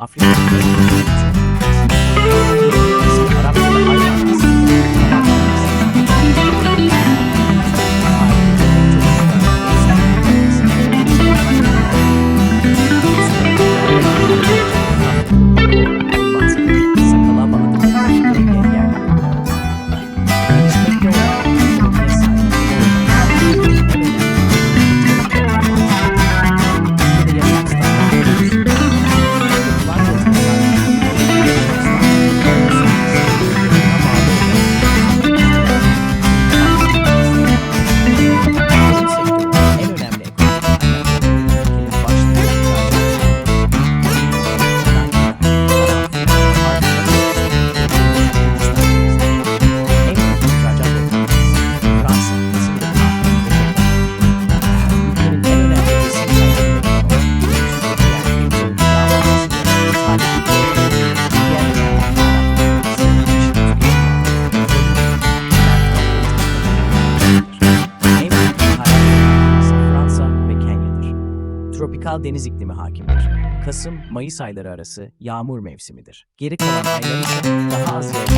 Afiyet. Tropikal deniz iklimi hakimdir. Kasım-Mayıs ayları arası yağmur mevsimidir. Geri kalan aylar ise daha az yağışlı.